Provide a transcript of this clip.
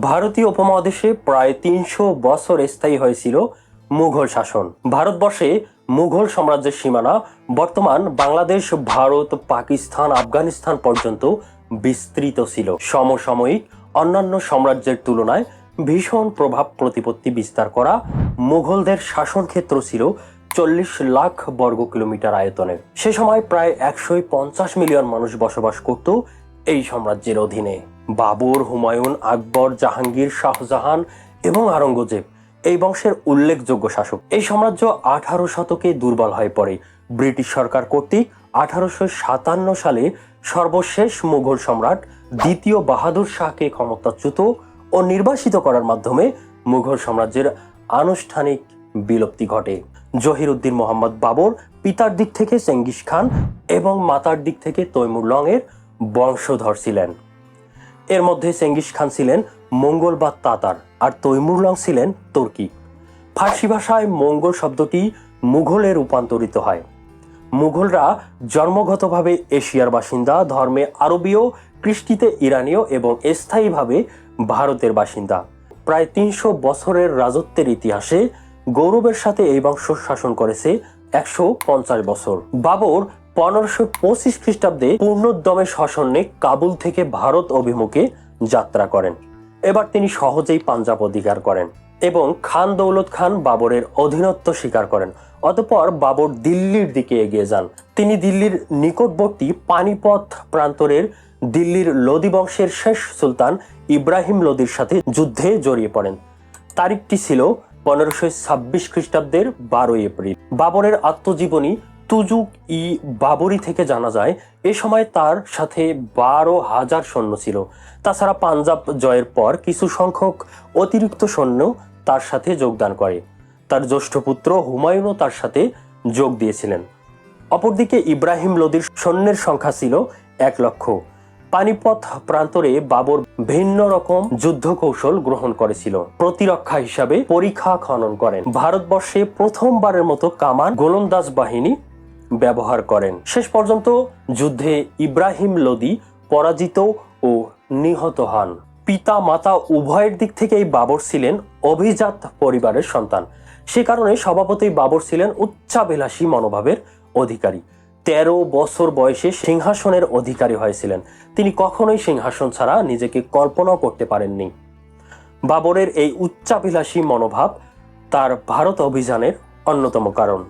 ভারতীয় উপমহাদেশে প্রায় তিনশো বছর স্থায়ী হয়েছিল মুঘল শাসন। ভারতবর্ষে মুঘল সাম্রাজ্যের সীমানা বর্তমান বাংলাদেশ, ভারত, পাকিস্তান, আফগানিস্তান পর্যন্ত বিস্তৃত ছিল। সমসাময়িক অন্যান্য সাম্রাজ্যের তুলনায় ভীষণ প্রভাব প্রতিপত্তি বিস্তার করা মুঘলদের শাসনক্ষেত্র ছিল চল্লিশ লাখ বর্গ কিলোমিটার আয়তনের সে সময় প্রায় একশো পঞ্চাশ মিলিয়ন মানুষ বসবাস করত এই সাম্রাজ্যের অধীনে। বাবর, হুমায়ুন, আকবর, জাহাঙ্গীর, শাহজাহান এবং আরঙ্গজেব এই বংশের উল্লেখযোগ্য শাসক। এই সাম্রাজ্য আঠারো শতকে দুর্বল হয়ে পড়ে। ব্রিটিশ সরকার কর্তৃক আঠারোশো সাতান্ন সালে সর্বশেষ মুঘল সম্রাট দ্বিতীয় বাহাদুর শাহকে ক্ষমতাচ্যুত ও নির্বাসিত করার মাধ্যমে মুঘল সাম্রাজ্যের আনুষ্ঠানিক বিলুপ্তি ঘটে। জহিরুদ্দিন মোহাম্মদ বাবর পিতার দিক থেকে চেঙ্গিস খান এবং মাতার দিক থেকে তৈমুর লং এর বংশধর ছিলেন। এর মধ্যে চেঙ্গিস খান ছিলেন মঙ্গল বা তাতার আর তৈমুর লং ছিলেন তুর্কি। ফার্সি ভাষায় মঙ্গল শব্দটি মুঘলে রূপান্তরিত হয়। মুঘলরা জন্মগতভাবে এশিয়ার বাসিন্দা, ধর্মে আরবীয়, কৃষ্টিতে ইরানীয় এবং স্থায়ীভাবে ভারতের বাসিন্দা। প্রায় তিনশো বছরের রাজত্বের ইতিহাসে গৌরবের সাথে এই বংশ শাসন করেছে একশো পঞ্চাশ বছর। বাবর পনেরোশো পঁচিশ খ্রিস্টাব্দে পূর্ণোদ্যমে শাসনে কাবুল থেকে ভারত অভিমুখে যাত্রা করেন। এবার তিনি সহজেই পাঞ্জাব অধিকার করেন এবং খান দৌলত খান বাবরের অধীনত্ব স্বীকার করেন। অতঃপর বাবর দিল্লির দিকে এগিয়ে যান। তিনি দিল্লির নিকটবর্তী পানিপথ প্রান্তরের দিল্লির লোদি বংশের শেষ সুলতান ইব্রাহিম লোদির সাথে যুদ্ধে জড়িয়ে পড়েন। তারিখটি ছিল পনেরোশো ছাব্বিশ খ্রিস্টাব্দের বারোই এপ্রিল। বাবরের আত্মজীবনী তুজুক ই বাবরি থেকে জানা যায়, এ সময় তার সাথে বারো হাজার সৈন্য ছিল। তাছাড়া পাঞ্জাব জয়ের পর কিছু সংখ্যক অতিরিক্ত সৈন্য তার সাথে যোগদান করে। তার জ্যেষ্ঠ পুত্র হুমায়ুনও তার সাথে যোগ দিয়েছিলেন। অপরদিকে ইব্রাহিম লোদির সৈন্যের সংখ্যা ছিল এক লক্ষ। পানিপথ প্রান্তরে বাবর ভিন্ন রকম যুদ্ধ কৌশল গ্রহণ করেছিল। প্রতিরক্ষা হিসাবে পরীক্ষা খনন করেন। ভারতবর্ষে প্রথমবারের মতো কামান গোলন্দাজ বাহিনী ব্যবহার করেন। শেষ পর্যন্ত যুদ্ধে ইব্রাহিম লোদি পরাজিত ও নিহত হন। পিতা মাতা উভয়ের দিক থেকেই বাবর ছিলেন অভিজাত পরিবারের সন্তান। সে কারণে সভাপতি বাবর ছিলেন উচ্চাভিলাষী মনোভাবের অধিকারী। তেরো বছর বয়সে সিংহাসনের অধিকারী হয়েছিলেন। তিনি কখনোই সিংহাসন ছাড়া নিজেকে কল্পনাও করতে পারেননি। বাবরের এই উচ্চাভিলাষী মনোভাব তার ভারত অভিযানের অন্যতম কারণ।